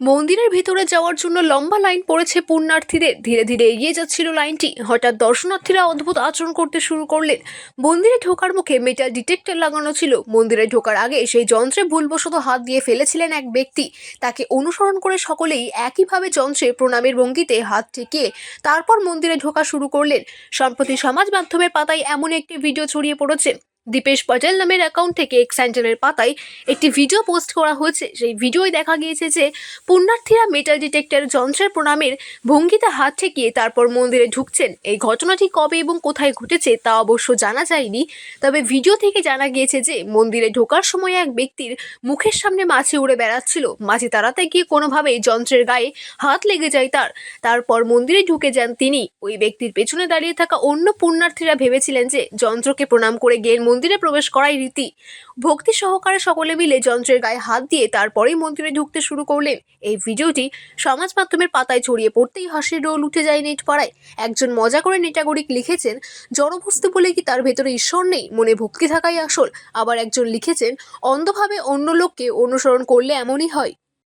মন্দিরের ভিতরে যাওয়ার জন্য লম্বা লাইন পড়েছে পুণ্যার্থীদের। ধীরে ধীরে এগিয়ে যাচ্ছিল লাইনটি। হঠাৎ দর্শনার্থীরা অদ্ভুত আচরণ করতে শুরু করলেন। মন্দিরে ঢোকার মুখে মেটাল ডিটেক্টর লাগানো ছিল। মন্দিরে ঢোকার আগে সেই যন্ত্রে ভুলবশত হাত দিয়ে ফেলেছিলেন এক ব্যক্তি। তাকে অনুসরণ করে সকলেই একইভাবে যন্ত্রে প্রণামের ভঙ্গিতে হাত ঠেকিয়ে তারপর মন্দিরে ঢোকা শুরু করলেন। সম্প্রতি সমাজ মাধ্যমের পাতায় এমন একটি ভিডিও ছড়িয়ে পড়েছে। দীপেশ পটেল নামের অ্যাকাউন্ট থেকে এক্স হ্যান্ডেলের পাতায় একটি ভিডিও পোস্ট করা হয়েছে। সেই ভিডিওয় দেখা গিয়েছে যে পুণ্যার্থীরা মেটাল ডিটেক্টর যন্ত্রের প্রণামের ভঙ্গিতে হাত ঠেকিয়ে তারপর মন্দিরে ঢুকছেন। এই ঘটনাটি কবে এবং কোথায় ঘটেছে তা অবশ্য জানা যায়নি। তবে ভিডিও থেকে জানা গিয়েছে যে মন্দিরে ঢোকার সময় এক ব্যক্তির মুখের সামনে মাছি উড়ে বেড়াচ্ছিল। মাছি তাড়াতে গিয়ে কোনোভাবেই যন্ত্রের গায়ে হাত লেগে যায় তার। তারপর মন্দিরে ঢুকে যান তিনি। ওই ব্যক্তির পেছনে দাঁড়িয়ে থাকা অন্য পুণ্যার্থীরা ভেবেছিলেন যে যন্ত্রকে প্রণাম করে গিয়ে মন্দিরে প্রবেশ করাই রীতি। ভক্তি সহকারে সকলে মিলে যন্ত্রের গায়ে হাত দিয়ে তারপরেই মন্দিরে ঢুকতে শুরু করলেন। এই ভিডিওটি সমাজ মাধ্যমের পাতায় ছড়িয়ে পড়তেই হাসির রোল উঠে যায় নেট পাড়ায় একজন মজা করে নেটাগরিক লিখেছেন, জড়বস্তু বলে কি তার ভেতরে ঈশ্বর নেই? মনে ভক্তি থাকাই আসল। আবার একজন লিখেছেন, অন্ধভাবে অন্য লোককে অনুসরণ করলে এমনই হয়।